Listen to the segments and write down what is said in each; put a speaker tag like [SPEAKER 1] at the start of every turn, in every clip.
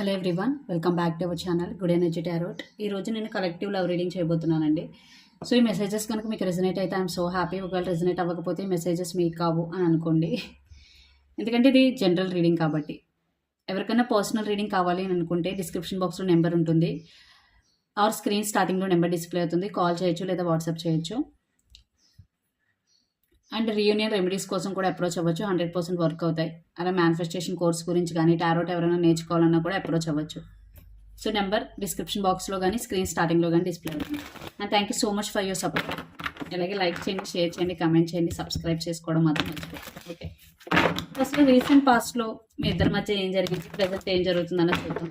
[SPEAKER 1] Hello everyone welcome back to our channel good energy tarot. ఈ రోజు నేను collective love reading చేయబోతున్నానండి. So ఈ మెసేజెస్ కనుక మీకు రెజనేట్ అయితే ఐఎమ్ సో హ్యాపీ ఒకవేళ రెజనేట్ అవ్వకపోతే ఈ మెసేజెస్ మీకు కావు అని అనుకోండి. ఎందుకంటే ఇది జనరల్ రీడింగ్ కాబట్టి. ఎవరికైనా పర్సనల్ రీడింగ్ కావాలి అని అనుకుంటే డిస్క్రిప్షన్ బాక్స్లో నెంబర్ ఉంటుంది. ఆర్ స్క్రీన్ స్టార్టింగ్లో నెంబర్ డిస్ప్లే అవుతుంది. కాల్ చేయొచ్చు లేదా వాట్సాప్ చేయొచ్చు. అండ్ రీయూనియన్ రెమెడీస్ కోసం కూడా అప్రోచ్ అవ్వచ్చు. హండ్రెడ్ పర్సెంట్ వర్క్ అవుతాయి. అలా మేనిఫెస్టేషన్ కోర్స్ గురించి కానీ టారోట్ ఎవరైనా నేర్చుకోవాలన్నా కూడా అప్రోచ్ అవ్వచ్చు. సో నెంబర్ డిస్క్రిప్షన్ బాక్స్లో కానీ స్క్రీన్ స్టార్టింగ్లో కానీ డిస్ప్లే అవుతుంది and thank you so much for your support అలాగే లైక్ చేయండి షేర్ చేయండి కమెంట్ చేయండి సబ్స్క్రైబ్ చేసుకోవడం మాత్రం మర్చిపోతుంది ఓకే ఫస్ట్ రీసెంట్ పాస్ట్లో మీ ఇద్దరి మధ్య ఏం జరిగింది? ప్రజెంట్ ఏం జరుగుతుందన్న చూద్దాం.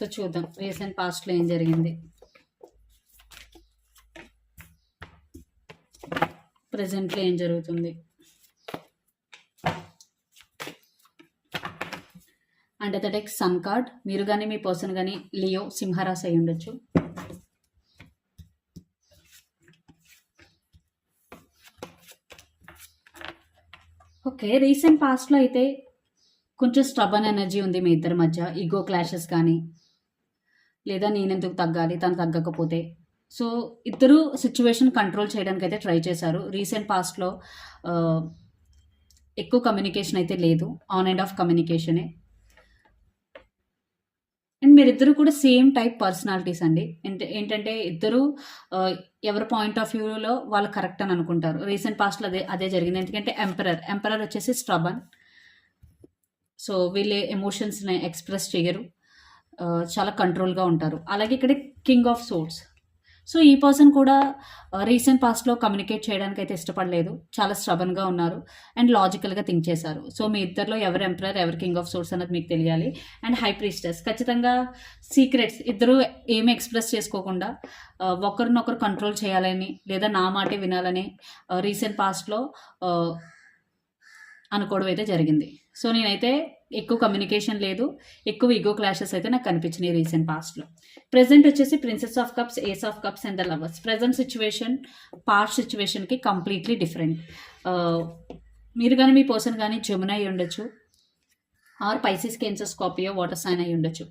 [SPEAKER 1] సో చూద్దాం. రీసెంట్ పాస్ట్లో ఏం జరిగింది? ప్రజెంట్లో ఏం జరుగుతుంది? And the tech sun card మీరు కానీ మీ పర్సన్ కానీ లియో సింహరాశి అయి ఉండొచ్చు. ఓకే రీసెంట్ పాస్ట్లో అయితే కొంచెం స్టబన్ ఎనర్జీ ఉంది మీ ఇద్దరి మధ్య ఈగో క్లాషెస్ కానీ లేదా నేనెందుకు తగ్గాలి? తను తగ్గకపోతే. సో ఇద్దరు సిచ్యువేషన్ కంట్రోల్ చేయడానికి అయితే ట్రై చేశారు రీసెంట్ పాస్ట్లో ఎక్కువ కమ్యూనికేషన్ అయితే లేదు. ఆన్ అండ్ ఆఫ్ కమ్యూనికేషనే అండ్ మీరిద్దరు కూడా సేమ్ టైప్ పర్సనాలిటీస్ అండి. ఏంటంటే ఇద్దరు ఎవరి పాయింట్ ఆఫ్ వ్యూలో వాళ్ళు కరెక్ట్ అని అనుకుంటారు. రీసెంట్ పాస్ట్లో అదే అదే జరిగింది. ఎందుకంటే ఎంపరర్ ఎంపరర్ వచ్చేసి స్ట్రబన్ సో వీళ్ళు ఎమోషన్స్ని ఎక్స్ప్రెస్ చేయరు. చాలా కంట్రోల్గా ఉంటారు. అలాగే ఇక్కడ కింగ్ ఆఫ్ సోర్స్. సో ఈ పర్సన్ కూడా రీసెంట్ పాస్ట్లో కమ్యూనికేట్ చేయడానికి అయితే ఇష్టపడలేదు. చాలా స్ట్రబన్గా ఉన్నారు అండ్ లాజికల్గా థింక్ చేశారు. సో మీ ఇద్దరిలో ఎవరు ఎంపరర్ ఎవరు కింగ్ ఆఫ్ సోర్స్ అన్నది మీకు తెలియాలి. And high priestess. ఖచ్చితంగా సీక్రెట్స్ ఇద్దరు ఏమి ఎక్స్ప్రెస్ చేసుకోకుండా ఒకరినొకరు కంట్రోల్ చేయాలని లేదా నా మాటే వినాలని రీసెంట్ పాస్ట్లో అనుకోవడం అయితే జరిగింది. సో నేనైతే ఎక్కువ కమ్యూనికేషన్ లేదు ఎక్కువ ఈగో క్లాషెస్ అయితే నాకు కనిపించినాయి రీసెంట్ పాస్ట్లో ప్రెసెంట్ వచ్చేసి princess of cups ace of cups and the lovers present situation past సిచ్యువేషన్కి కంప్లీట్లీ డిఫరెంట్ మీరు కానీ మీ పర్సన్ కానీ జమున అయి ఉండొచ్చు or Pisces Cancer Scorpio water sign అయి ఉండొచ్చు.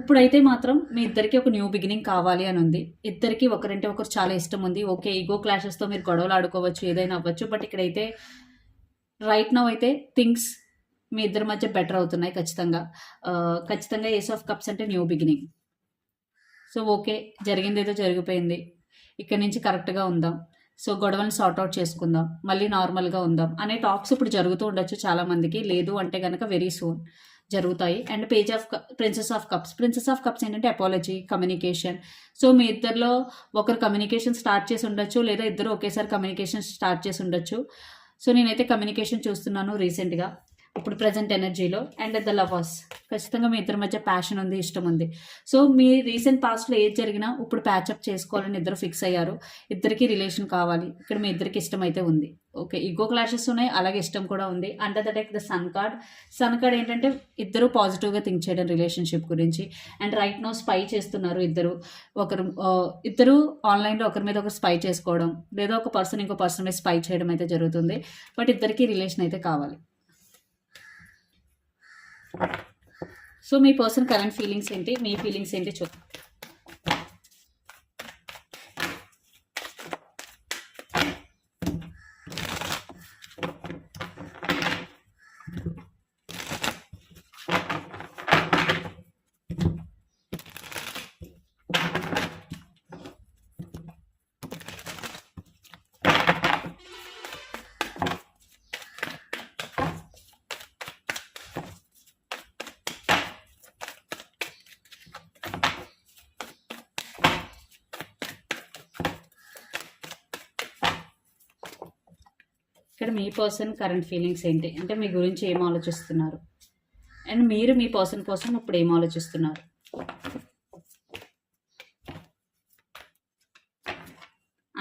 [SPEAKER 1] ఇప్పుడైతే మాత్రం మీ ఇద్దరికి ఒక న్యూ బిగినింగ్ కావాలి అని ఉంది. ఇద్దరికి ఒకరంటే ఒకరు చాలా ఇష్టం ఉంది. ఓకే ఈగో క్లాషెస్తో మీరు గొడవలు ఆడుకోవచ్చు ఏదైనా అవ్వచ్చు బట్ ఇక్కడైతే రైట్ నౌ అయితే థింగ్స్ మీ ఇద్దరి మధ్య బెటర్ అవుతున్నాయి ఖచ్చితంగా. ఖచ్చితంగా ఏస్ ఆఫ్ కప్స్ అంటే న్యూ బిగినింగ్ సో ఓకే జరిగింది ఏదో జరిగిపోయింది. ఇక్కడ నుంచి కరెక్ట్గా ఉందాం. సో గొడవని సార్ట్ అవుట్ చేసుకుందాం. మళ్ళీ నార్మల్గా ఉందాం. అనే టాక్స్ ఇప్పుడు జరుగుతూ ఉండొచ్చు చాలామందికి. లేదు అంటే కనుక వెరీ సూన్ జరుగుతాయి. And page of princess of cups princess of cups ఏంటంటే అపాలజీ కమ్యూనికేషన్ సో మీ ఇద్దరిలో ఒకరు కమ్యూనికేషన్ స్టార్ట్ చేసి ఉండొచ్చు. లేదా ఇద్దరు ఒకేసారి కమ్యూనికేషన్ స్టార్ట్ చేసి ఉండొచ్చు. సో నేనైతే కమ్యూనికేషన్ చూస్తున్నాను రీసెంట్గా ఇప్పుడు ప్రజెంట్ ఎనర్జీలో అండ్ ద లవర్స్ ఖచ్చితంగా మీ ఇద్దరి మధ్య ప్యాషన్ ఉంది ఇష్టం ఉంది. సో మీ రీసెంట్ పాస్ట్లో ఏది జరిగినా ఇప్పుడు ప్యాచప్ చేసుకోవాలని ఇద్దరు ఫిక్స్ అయ్యారు. ఇద్దరికి రిలేషన్ కావాలి. ఇక్కడ మీ ఇద్దరికి ఇష్టం అయితే ఉంది. ఓకే ఈగో క్లాషెస్ ఉన్నాయి అలాగే ఇష్టం కూడా ఉంది. Under the deck the sun card sun card ఏంటంటే ఇద్దరు పాజిటివ్గా థింక్ చేయడం రిలేషన్షిప్ గురించి. అండ్ రైట్ నో స్పై చేస్తున్నారు ఇద్దరు. ఒకరు ఇద్దరు ఆన్లైన్లో ఒకరి మీద ఒకరు స్పై చేసుకోవడం. లేదా ఒక పర్సన్ ఇంకో పర్సన్ మీద స్పై చేయడం అయితే జరుగుతుంది. బట్ ఇద్దరికి రిలేషన్ అయితే కావాలి. సో మీ పర్సన్ కరెంట్ ఫీలింగ్స్ ఏంటి? మీ ఫీలింగ్స్ ఏంటి? చూద్దాం ఇక్కడ మీ పర్సన్ కరెంట్ ఫీలింగ్స్ ఏంటి? అంటే మీ గురించి ఏం ఆలోచిస్తున్నారు? అండ్ మీరు మీ పర్సన్ కోసం ఇప్పుడు ఏం ఆలోచిస్తున్నారు?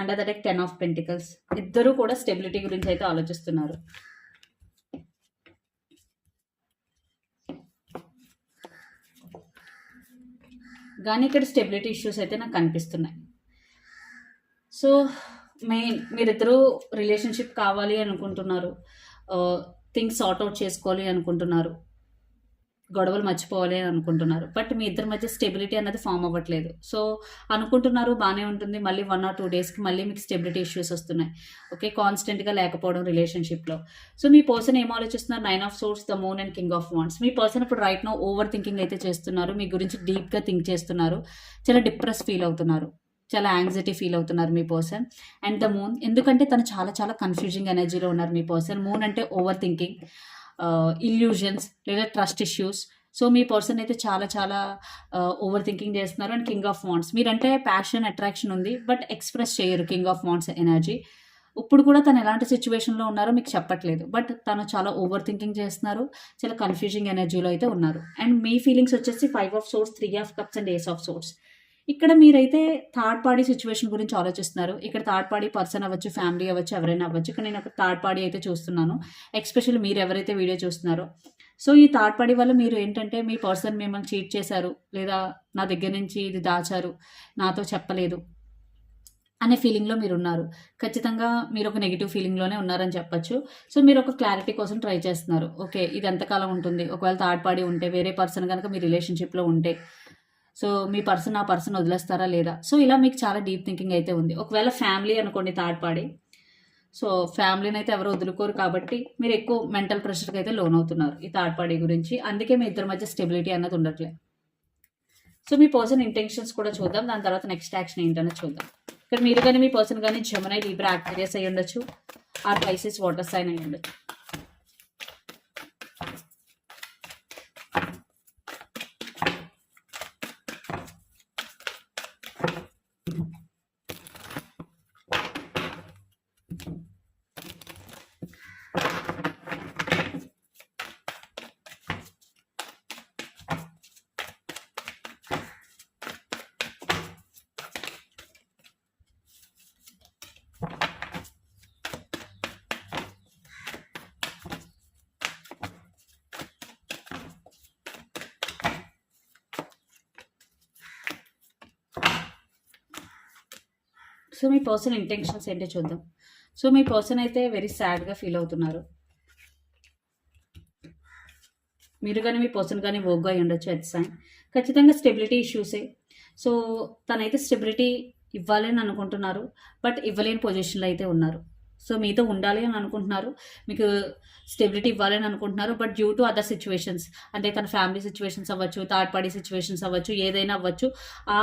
[SPEAKER 1] Under the ten of pentacles ఇద్దరు కూడా స్టెబిలిటీ గురించి అయితే ఆలోచిస్తున్నారు. కానీ ఇక్కడ స్టెబిలిటీ ఇష్యూస్ అయితే నాకు కనిపిస్తున్నాయి. సో మెయిన్ మీరిద్దరూ రిలేషన్షిప్ కావాలి అనుకుంటున్నారు. థింగ్స్ సార్ట్ అవుట్ చేసుకోవాలి అనుకుంటున్నారు. గొడవలు మర్చిపోవాలి అని అనుకుంటున్నారు. బట్ మీ ఇద్దరి మధ్య స్టెబిలిటీ అనేది ఫామ్ అవ్వట్లేదు. సో అనుకుంటున్నారు బాగానే ఉంటుంది. మళ్ళీ వన్ ఆర్ టూ డేస్కి మళ్ళీ మీకు స్టెబిలిటీ ఇష్యూస్ వస్తున్నాయి. ఓకే కాన్స్టెంట్గా లేకపోవడం రిలేషన్షిప్లో. సో మీ పర్సన్ ఏం ఆలోచిస్తున్నారు? Nine of swords the moon and king of wands me person ఇప్పుడు రైట్ నో ఓవర్ థింకింగ్ అయితే చేస్తున్నారు. మీ గురించి డీప్గా థింక్ చేస్తున్నారు. చాలా డిప్రెస్ ఫీల్ అవుతున్నారు. చాలా యాంగ్జైటీ ఫీల్ అవుతున్నారు మీ పర్సన్ అండ్ ద మూన్ ఎందుకంటే తను చాలా చాలా కన్ఫ్యూజింగ్ ఎనర్జీలో ఉన్నారు మీ పర్సన్ మూన్ అంటే ఓవర్ థింకింగ్ ఇల్యూజన్స్ లేదా ట్రస్ట్ ఇష్యూస్ సో మీ పర్సన్ అయితే చాలా చాలా uh, ఓవర్ థింకింగ్ చేస్తున్నారు అండ్ కింగ్ ఆఫ్ వాంట్స్ మీరంటే ప్యాషన్ అట్రాక్షన్ ఉంది బట్ ఎక్స్ప్రెస్ చేయరు కింగ్ ఆఫ్ వాంట్స్ ఎనర్జీ ఇప్పుడు కూడా తను ఎలాంటి సిచ్యువేషన్లో ఉన్నారో మీకు చెప్పట్లేదు బట్ తను చాలా ఓవర్ థింకింగ్ చేస్తున్నారు చాలా కన్ఫ్యూజింగ్ ఎనర్జీలో అయితే ఉన్నారు. అండ్ మీ ఫీలింగ్స్ వచ్చేసి five of swords three of cups and ace of swords ఇక్కడ మీరైతే థర్డ్ పార్టీ సిచ్యువేషన్ గురించి ఆలోచిస్తున్నారు. ఇక్కడ థర్డ్ పార్టీ పర్సన్ అవ్వచ్చు ఫ్యామిలీ అవ్వచ్చు ఎవరైనా అవ్వచ్చు. ఇక్కడ నేను ఒక థర్డ్ పార్టీ అయితే చూస్తున్నాను. ఎక్స్పెషల్లీ మీరు ఎవరైతే వీడియో చూస్తున్నారో. సో ఈ థర్డ్ పార్టీ వల్ల మీరు ఏంటంటే మీ పర్సన్ మిమ్మల్ని చీట్ చేశారు లేదా నా దగ్గర నుంచి ఇది దాచారు నాతో చెప్పలేదు అనే ఫీలింగ్లో మీరు ఉన్నారు. ఖచ్చితంగా మీరు ఒక నెగిటివ్ ఫీలింగ్లోనే ఉన్నారని చెప్పొచ్చు. సో మీరు ఒక క్లారిటీ కోసం ట్రై చేస్తున్నారు. ఓకే ఇది ఎంతకాలం ఉంటుంది? ఒకవేళ థర్డ్ పార్టీ ఉంటే వేరే పర్సన్ కనుక మీ రిలేషన్షిప్లో ఉంటే సో మీ పర్సన్ ఆ పర్సన్ వదిలేస్తారా లేదా? సో ఇలా మీకు చాలా డీప్ థింకింగ్ అయితే ఉంది. ఒకవేళ ఫ్యామిలీ అనుకోండి థర్డ్ పార్టీ సో ఫ్యామిలీని అయితే ఎవరు వదులుకోరు కాబట్టి మీరు ఎక్కువ మెంటల్ ప్రెషర్కి అయితే లోన్ అవుతున్నారు ఈ థర్డ్ పార్టీ గురించి. అందుకే మీ ఇద్దరి మధ్య స్టెబిలిటీ అన్నది ఉండట్లేదు సో మీ పర్సన్ ఇంటెన్షన్స్ కూడా చూద్దాం. దాని తర్వాత నెక్స్ట్ యాక్షన్ ఏంటనేది చూద్దాం. ఇక్కడ మీరు కానీ మీ పర్సన్ కానీ జమునై లీబ్రా యాక్టీరియస్ అయ్యి ఉండొచ్చు ఆర్ పైసెస్ వాటర్ సైన్ అయ్యి ఉండొచ్చు సో మీ పర్సన్ ఇంటెన్షన్స్ ఏంటో చూద్దాం. సో మీ పర్సన్ అయితే వెరీ సాడ్గా ఫీల్ అవుతున్నారు. మీరు కానీ మీ పర్సన్ కానీ వర్క్గా అయి ఉండొచ్చు ఎట్ సైన్ ఖచ్చితంగా స్టెబిలిటీ ఇష్యూసే సో తనైతే స్టెబిలిటీ ఇవ్వాలని అనుకుంటున్నారు బట్ ఇవ్వలేని పొజిషన్లో అయితే ఉన్నారు. సో మీతో ఉండాలి అని అనుకుంటున్నారు మీకు స్టెబిలిటీ ఇవ్వాలని అనుకుంటున్నారు but due to other situations అంటే తన ఫ్యామిలీ సిచ్యువేషన్స్ అవ్వచ్చు థర్డ్ పార్టీ సిచ్యువేషన్స్ అవ్వచ్చు ఏదైనా అవ్వచ్చు ఆ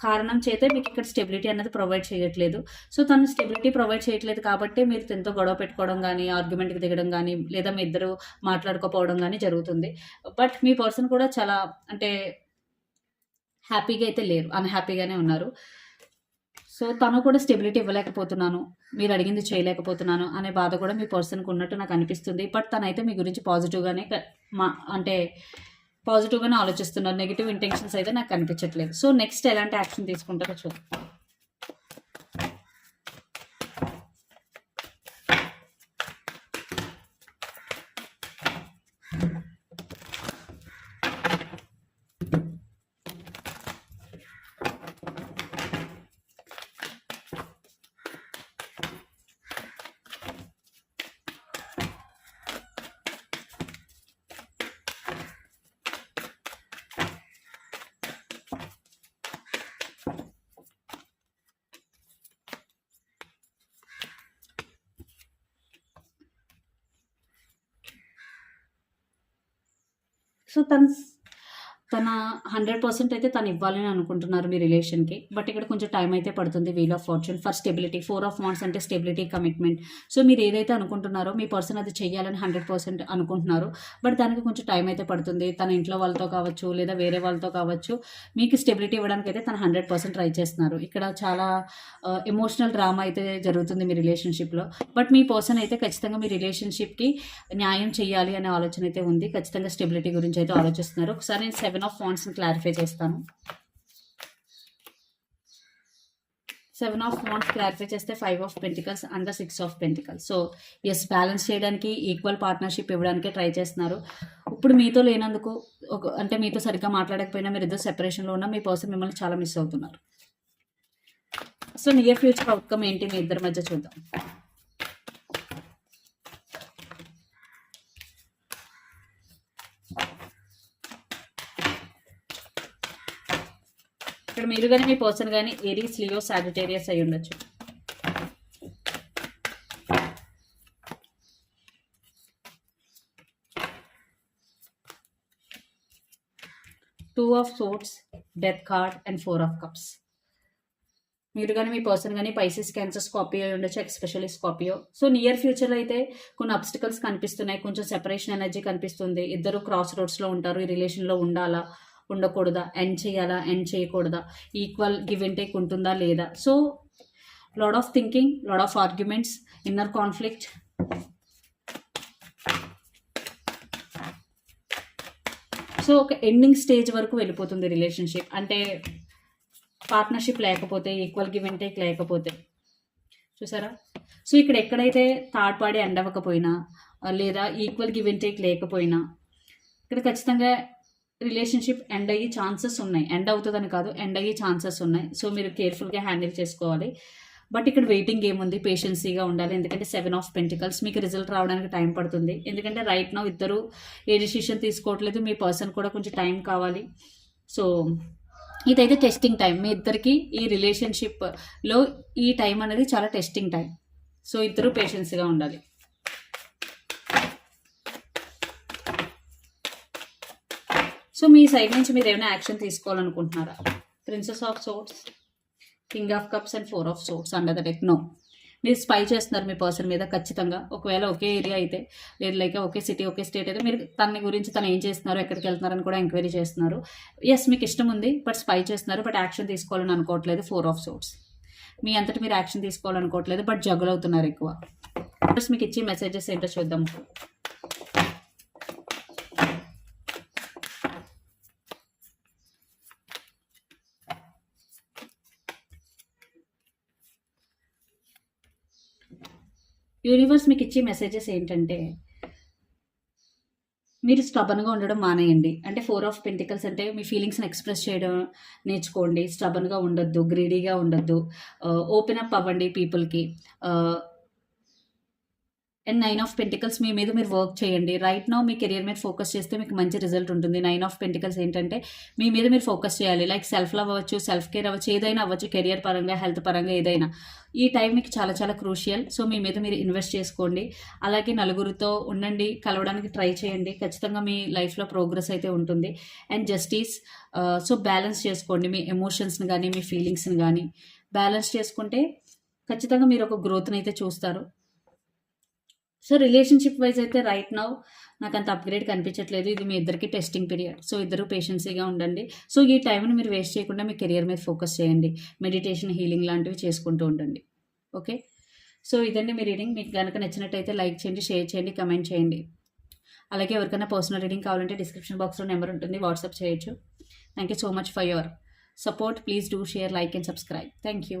[SPEAKER 1] కారణం చేత మీకు ఇక్కడ స్టెబిలిటీ అనేది ప్రొవైడ్ చేయట్లేదు. సో తను స్టెబిలిటీ ప్రొవైడ్ చేయట్లేదు కాబట్టి మీరు తనతో గొడవ పెట్టుకోవడం కానీ ఆర్గ్యుమెంట్కి దిగడం కానీ లేదా మీ ఇద్దరు మాట్లాడుకోపోవడం కానీ జరుగుతుంది. బట్ మీ పర్సన్ కూడా చాలా అంటే హ్యాపీగా అయితే లేరు. అన్హ్యాపీగానే ఉన్నారు. సో తను కూడా స్టెబిలిటీ ఇవ్వలేకపోతున్నాను. మీరు అడిగింది చేయలేకపోతున్నాను అనే బాధ కూడా మీ పర్సన్కి ఉన్నట్టు నాకు అనిపిస్తుంది. బట్ తనైతే మీ గురించి పాజిటివ్గానే మా అంటే పాజిటివ్గానే ఆలోచిస్తున్నారు. నెగిటివ్ ఇంటెన్షన్స్ అయితే నాకు కనిపించట్లేదు సో నెక్స్ట్ ఎలాంటి యాక్షన్ తీసుకుంటారో చూద్దాం. సో తను తన హండ్రెడ్ పర్సెంట్ అయితే తను ఇవ్వాలని అనుకుంటున్నారు మీ రిలేషన్కి బట్ ఇక్కడ కొంచెం టైం అయితే పడుతుంది wheel of fortune for stability four of wands అంటే స్టెబిలిటీ కమిట్మెంట్ సో మీరు ఏదైతే అనుకుంటున్నారో మీ పర్సన్ అది చేయాలని హండ్రెడ్ పర్సెంట్ అనుకుంటున్నారు. బట్ దానికి కొంచెం టైం అయితే పడుతుంది. తన ఇంట్లో వాళ్ళతో కావచ్చు లేదా వేరే వాళ్ళతో కావచ్చు మీకు స్టెబిలిటీ ఇవ్వడానికి అయితే తను హండ్రెడ్ పర్సెంట్ ట్రై చేస్తున్నారు. ఇక్కడ చాలా ఎమోషనల్ డ్రామా అయితే జరుగుతుంది మీ రిలేషన్షిప్లో బట్ మీ పర్సన్ అయితే ఖచ్చితంగా మీ రిలేషన్షిప్కి న్యాయం చేయాలి అనే ఆలోచన అయితే ఉంది. ఖచ్చితంగా స్టెబిలిటీ గురించి అయితే ఆలోచిస్తున్నారు. ఒకసారి నేను సెవెన్ ఆఫ్ పాయింట్స్ని క్లారిఫై చేస్తాను. సెవెన్ ఆఫ్ వాంట్స్ క్లారిఫై చేస్తే five of pentacles and six of pentacles so yes balance చేయడానికి ఈక్వల్ పార్ట్నర్షిప్ ఇవ్వడానికే ట్రై చేస్తున్నారు. ఇప్పుడు మీతో లేనందుకు ఒక అంటే మీతో సరిగ్గా మాట్లాడకపోయినా మీరు ఇద్దరు సెపరేషన్లో ఉన్నా మీ పర్సన్ మిమ్మల్ని చాలా మిస్ అవుతున్నారు. సో నియర్ ఫ్యూచర్ అవుట్కమ్ ఏంటి మీ ఇద్దరి మధ్య చూద్దాం. మీరు కానీ మీ పర్సన్ కానీ ఏరీస్ లియో సాజిటేరియస్ అయి ఉండొచ్చు. Two of swords death card and four of cups మీరు కానీ మీ పర్సన్ కానీ పైసెస్ క్యాన్సర్ స్కాపియో ఉండొచ్చు ఎక్స్పెషల్లీ స్కాపియో సో నియర్ ఫ్యూచర్లో అయితే కొన్ని అబ్స్టికల్స్ కనిపిస్తున్నాయి. కొంచెం సెపరేషన్ ఎనర్జీ కనిపిస్తుంది. ఇద్దరు క్రాస్ రోడ్స్లో ఉంటారు. ఈ రిలేషన్లో ఉండాలా? ఉండకూడదా? ఎండ్ చేయాలా? ఎండ్ చేయకూడదా? ఈక్వల్ గివ్ అండ్ టేక్ ఉంటుందా? లేదా? So lot of thinking lot of arguments inner conflict so ఒక ఎండింగ్ స్టేజ్ వరకు వెళ్ళిపోతుంది రిలేషన్షిప్ అంటే పార్ట్నర్షిప్ లేకపోతే ఈక్వల్ గివ్ అండ్ టేక్ లేకపోతే. చూసారా? సో ఇక్కడ ఎక్కడైతే థర్డ్ పార్టీ ఎండ్ అవ్వకపోయినా లేదా ఈక్వల్ గివ్ అండ్ టేక్ లేకపోయినా ఇక్కడ ఖచ్చితంగా రిలేషన్షిప్ ఎండ్ అయ్యే ఛాన్సెస్ ఉన్నాయి. ఎండ్ అవుతుందని కాదు ఎండ్ అయ్యే ఛాన్సెస్ ఉన్నాయి. సో మీరు కేర్ఫుల్గా హ్యాండిల్ చేసుకోవాలి. బట్ ఇక్కడ వెయిటింగ్ ఏముంది? పేషెన్సీగా ఉండాలి. ఎందుకంటే సెవెన్ ఆఫ్ పెంటికల్స్. మీకు రిజల్ట్ రావడానికి టైం పడుతుంది. ఎందుకంటే రైట్ నౌ ఇద్దరు ఏ డిసిషన్ తీసుకోవట్లేదు. మీ పర్సన్ కూడా కొంచెం టైం కావాలి. సో ఇదైతే టెస్టింగ్ టైం. మీ ఇద్దరికి ఈ రిలేషన్షిప్లో ఈ టైం అనేది చాలా టెస్టింగ్ టైం. సో ఇద్దరు పేషెన్స్గా ఉండాలి. సో మీ సైడ్ నుంచి మీరు ఏమైనా action తీసుకోవాలనుకుంటున్నారా? Princess of swords king of cups and four of swords under the deck no మీరు స్పై చేస్తున్నారు మీ పర్సన్ మీద ఖచ్చితంగా. ఒకవేళ ఒకే ఏరియా అయితే లేదు లైక్ ఒకే సిటీ ఒకే స్టేట్ అయితే మీరు తన గురించి తను ఏం చేస్తున్నారు ఎక్కడికి వెళ్తున్నారని కూడా ఎంక్వైరీ చేస్తున్నారు. ఎస్ మీకు ఇష్టం ఉంది బట్ స్పై చేస్తున్నారు బట్ యాక్షన్ తీసుకోవాలని అనుకోవట్లేదు ఫోర్ ఆఫ్ సోట్స్ మీ అంతటి మీరు యాక్షన్ తీసుకోవాలనుకోవట్లేదు బట్ జగులు అవుతున్నారు ఎక్కువ. ఫస్ట్ మీకు ఇచ్చే మెసేజెస్ ఏంటో చూద్దాం. యూనివర్స్ మీకు ఇచ్చే మెసేజెస్ ఏంటంటే మీరు స్టబన్గా ఉండడం మానేయండి. అంటే ఫోర్ ఆఫ్ పెంటికల్స్ అంటే మీ ఫీలింగ్స్ని ఎక్స్ప్రెస్ చేయడం నేర్చుకోండి. స్టబన్గా ఉండొద్దు గ్రీడీగా ఉండొద్దు. Uh, ఓపెన్ అప్ అవ్వండి పీపుల్కి అండ్ నైన్ ఆఫ్ పెంటికల్స్ మీ మీద మీరు వర్క్ చేయండి. రైట్ నౌ మీ కెరియర్ మీద ఫోకస్ చేస్తే మీకు మంచి రిజల్ట్ ఉంటుంది. నైన్ ఆఫ్ పెంటికల్స్ ఏంటంటే మీ మీద మీరు ఫోకస్ చేయాలి. లైక్ సెల్ఫ్ లవ్ అవ్వచ్చు సెల్ఫ్ కేర్ అవ్వచ్చు ఏదైనా అవ్వచ్చు కెరియర్ పరంగా హెల్త్ పరంగా ఏదైనా. ఈ టైం మీకు చాలా చాలా క్రూషియల్ సో మీ మీద మీరు ఇన్వెస్ట్ చేసుకోండి. అలాగే నలుగురితో ఉండండి. కలవడానికి ట్రై చేయండి. ఖచ్చితంగా మీ లైఫ్లో ప్రోగ్రెస్ అయితే ఉంటుంది. అండ్ జస్టిస్ సో బ్యాలెన్స్ చేసుకోండి. మీ ఎమోషన్స్ని కానీ మీ ఫీలింగ్స్ని కానీ బ్యాలెన్స్ చేసుకుంటే ఖచ్చితంగా మీరు ఒక గ్రోత్ని అయితే చూస్తారు. సో రిలేషన్షిప్ వైజ్ అయితే రైట్ నౌ నాకు అంత అప్గ్రేడ్ కనిపించట్లేదు. ఇది మీ ఇద్దరికి టెస్టింగ్ పీరియడ్ సో ఇద్దరు పేషెన్సీగా ఉండండి. సో ఈ టైంని మీరు వేస్ట్ చేయకుండా మీ కెరియర్ మీద ఫోకస్ చేయండి. మెడిటేషన్ హీలింగ్ లాంటివి చేసుకుంటూ ఉండండి. ఓకే సో ఇదండి మీ రీడింగ్ మీకు కనుక నచ్చినట్టయితే లైక్ చేయండి షేర్ చేయండి కమెంట్ చేయండి. అలాగే ఎవరికైనా పర్సనల్ రీడింగ్ కావాలంటే డిస్క్రిప్షన్ బాక్స్లో నెంబర్ ఉంటుంది. వాట్సాప్ చేయొచ్చు. Thank you so much for your support please do share like and subscribe thank you